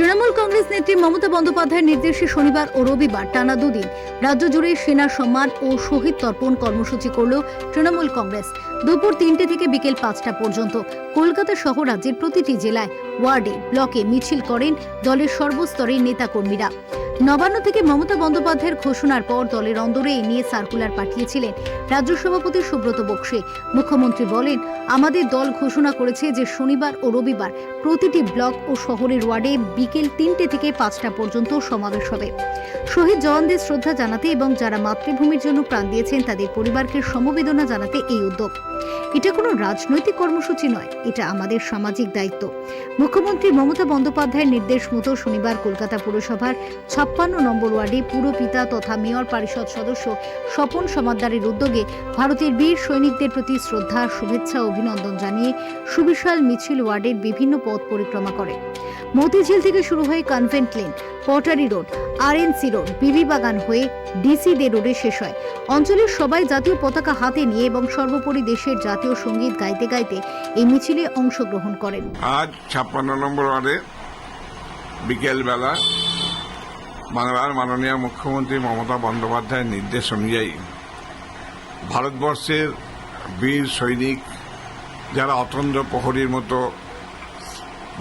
তৃণমূল কংগ্রেস নেত্রী মমতা বন্দ্যোপাধ্যায়ের নির্দেশে শনিবার ও রবিবার টানা দুদিন রাজ্য জুড়ে সেনা সম্মান ও শহীদ তর্পণ কর্মসূচি করল তৃণমূল কংগ্রেস। দুপুর তিনটে থেকে বিকেল পাঁচটা পর্যন্ত কলকাতা সহ রাজ্যের প্রতিটি জেলায় ওয়ার্ডে ব্লকে মিছিল করেন দলের সর্বস্তরের নেতাকর্মীরা। নবান্ন থেকে মমতা বন্দ্যোপাধ্যায়ের ঘোষণার পর দলের অন্দরে এ নিয়ে সার্কুলার পাঠিয়েছিলেন রাজ্য সভাপতি সুব্রত বক্সী। মুখ্যমন্ত্রী বলেন, আমাদের দল ঘোষণা করেছে যে শনিবার ও রবিবার প্রতিটি ব্লক ও শহরের ওয়ার্ডে বিকেল তিনটে থেকে পাঁচটা পর্যন্ত সমাবেশ হবে। শহীদ জওয়ানদের শ্রদ্ধা জানাতে এবং যারা মাতৃভূমির জন্য প্রাণ দিয়েছেন তাদের পরিবারকে সমবেদনা জানাতে এই উদ্যোগ। এটা কোনো রাজনৈতিক কর্মসূচি নয়, এটা আমাদের সামাজিক দায়িত্ব। মুখ্যমন্ত্রী মমতা বন্দ্যোপাধ্যায়ের নির্দেশ মতো শনিবার কলকাতা পুরসভার ছাপ্পান্ন নম্বর ওয়ার্ডে পুরপিতা তথা মেয়র পরিষদ সদস্য স্বপন সমাদ্দারের উদ্যোগে ভারতের বীর সৈনিকদের প্রতি শ্রদ্ধা, শুভেচ্ছা অভিনন্দন জানিয়ে সুবিশাল মিছিল ওয়ার্ডের বিভিন্ন পথ পরিক্রমা করে। মতিঝিল থেকে শুরু হয়ে Convent Lane, Pottery Road RNC Road Bibi Bagan হয়ে ডিসি দে রোডে শেষ হয়। অঞ্চলের সবাই জাতীয় পতাকা হাতে নিয়ে এবং সর্বোপরি দেশের জাতীয় সংগীত গাইতে গাইতে এই মিছিলে অংশগ্রহণ করেন। আজ ছাপ্পান্ন নম্বর ওয়ার্ডে বিকেলবেলা বাংলার মাননীয় মুখ্যমন্ত্রী মমতা বন্দ্যোপাধ্যায়ের নির্দেশ অনুযায়ী ভারতবর্ষের বীর সৈনিক যারা অতন্দ্র প্রহরীর মতো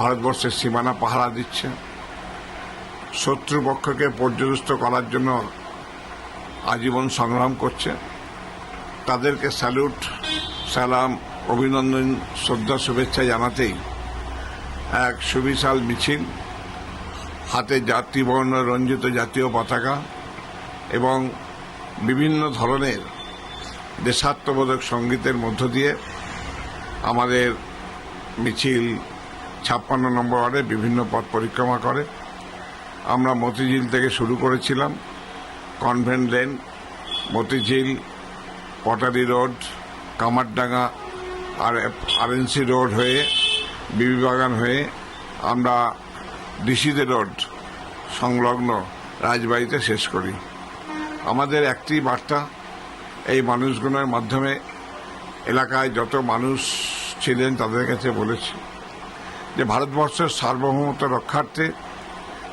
ভারতবর্ষের সীমানা পাহারা দিচ্ছে শত্রুপক্ষকে পর্যদস্ত করার জন্য আজীবন সংগ্রাম করছে। তাদেরকে স্যালুট, সালাম, অভিনন্দন, শ্রদ্ধা, শুভেচ্ছা জানাতেই এক সুবিশাল মিছিল, হাতে জাতিবর্ণ রঞ্জিত জাতীয় পতাকা এবং বিভিন্ন ধরনের দেশাত্মবোধক সঙ্গীতের মধ্য দিয়ে আমাদের মিছিল ছাপ্পান্ন নম্বর ওয়ার্ডে বিভিন্ন পথ পরিক্রমা করে। আমরা মতিঝিল থেকে শুরু করেছিলাম। Convent Lane, Motijheel, Pottery Road, Kamardanga, আর আরএনসি রোড হয়ে, বিবি বাগান হয়ে আমরা ডিসিদে রোড সংলগ্ন রাজবাড়িতে শেষ করি। আমাদের একটি বার্তা, এই মানুষগুলোর মাধ্যমে এলাকায় যত মানুষ ছিলেন তাদের কাছে বলেছি যে ভারতবর্ষের সার্বভৌমত্ব রক্ষার্থে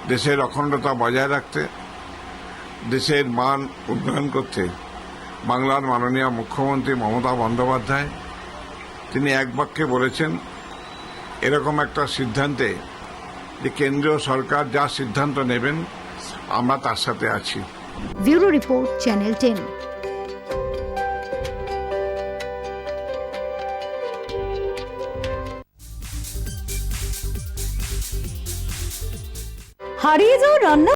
দেশের অখণ্ডতা বজায় রাখতে, দেশের মান উন্নয়ন করতে বাংলার মাননীয় মুখ্যমন্ত্রী মমতা বন্দ্যোপাধ্যায়, তিনি এক বাক্যে বলেছেন, এরকম একটা সিদ্ধান্তে যে কেন্দ্রীয় সরকার যা সিদ্ধান্ত নেবেন, আমরা তার সাথে আছি। Bureau report, channel ten. হারিয়ে যাওয়া রান্না